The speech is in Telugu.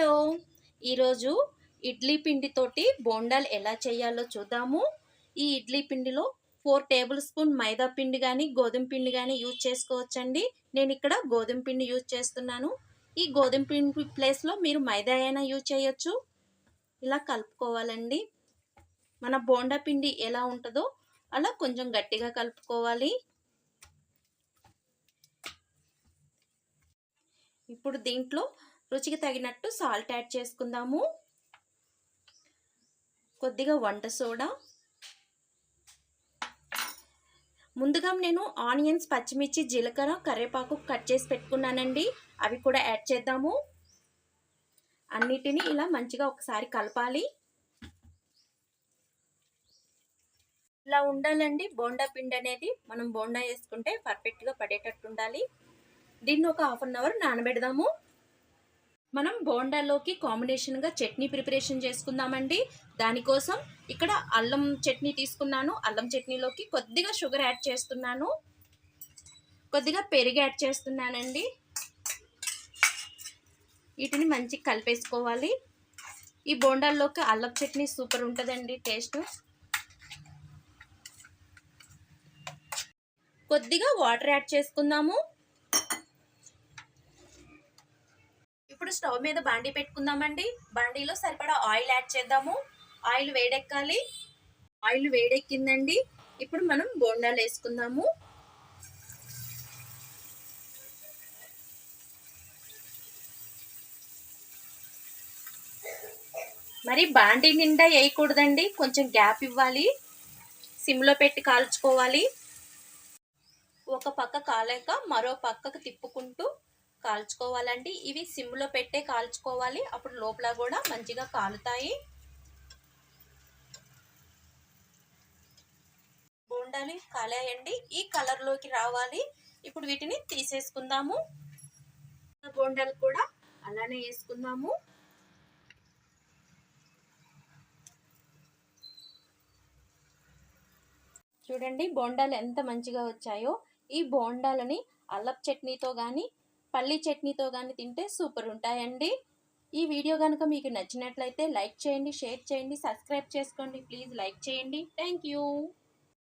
హలో. ఈరోజు ఇడ్లీ పిండితోటి బోండాలు ఎలా చేయాలో చూద్దాము. ఈ ఇడ్లీ పిండిలో ఫోర్ టేబుల్ స్పూన్ మైదా పిండి కానీ గోధుమ పిండి కానీ యూజ్ చేసుకోవచ్చండి. నేను ఇక్కడ గోధుమ పిండి యూజ్ చేస్తున్నాను. ఈ గోధుమ పిండి ప్లేస్లో మీరు మైదా అయినా యూజ్ చేయొచ్చు. ఇలా కలుపుకోవాలండి. మన బోండా పిండి ఎలా ఉంటుందో అలా కొంచెం గట్టిగా కలుపుకోవాలి. ఇప్పుడు దీంట్లో రుచికి తగినట్టు సాల్ట్ యాడ్ చేసుకుందాము. కొద్దిగా వంట సోడా. ముందుగా నేను ఆనియన్స్ పచ్చిమిర్చి జీలకర్ర కరివేపాకు కట్ చేసి పెట్టుకున్నానండి. అవి కూడా యాడ్ చేద్దాము. అన్నిటినీ ఇలా మంచిగా ఒకసారి కలపాలి. ఇలా ఉండాలండి. బోండా పిండి అనేది మనం బోండా వేసుకుంటే పర్ఫెక్ట్గా పడేటట్టు ఉండాలి. దీన్ని ఒక హాఫ్ అన్ అవర్ నానబెడదాము. మనం బోండాలోకి కాంబినేషన్గా చట్నీ ప్రిపరేషన్ చేసుకుందామండి. దానికోసం ఇక్కడ అల్లం చట్నీ తీసుకున్నాను. అల్లం చట్నీలోకి కొద్దిగా షుగర్ యాడ్ చేస్తున్నాను. కొద్దిగా పెరుగు యాడ్ చేస్తున్నానండి. వీటిని మంచిగా కలిపేసుకోవాలి. ఈ బోండాల్లోకి అల్లం చట్నీ సూపర్ ఉంటుందండి టేస్ట్. కొద్దిగా వాటర్ యాడ్ చేసుకుందాము. ఇప్పుడు స్టవ్ మీద బాండీ పెట్టుకుందామండి. బాండీలో సరిపడా ఆయిల్ యాడ్ చేద్దాము. ఆయిల్ వేడెక్కాలి. ఆయిల్ వేడెక్కిందండి. ఇప్పుడు మనం బోండాలు వేసుకుందాము. మరి బాండీ నిండా వేయకూడదండి. కొంచెం గ్యాప్ ఇవ్వాలి. సిమ్లో పెట్టి కాల్చుకోవాలి. ఒక పక్క కాలేక మరో పక్కకు తిప్పుకుంటూ కాల్చుకోవాలండి. ఇవి సిమ్లో పెట్టే కాల్చుకోవాలి. అప్పుడు లోపల కూడా మంచిగా కాలుతాయి. బోండాలు కాలేయండి. ఈ కలర్లోకి రావాలి. ఇప్పుడు వీటిని తీసేసుకుందాము. బోండాలు కూడా అలానే వేసుకుందాము. చూడండి బోండాలు ఎంత మంచిగా వచ్చాయో. ఈ బోండాలని అల్లప్ చట్నీతో కానీ పల్లి చట్నీతో కానీ తింటే సూపర్ ఉంటాయండి. ఈ వీడియో కనుక మీకు నచ్చినట్లయితే లైక్ చేయండి షేర్ చేయండి సబ్స్క్రైబ్ చేసుకోండి. ప్లీజ్ లైక్ చేయండి. Thank you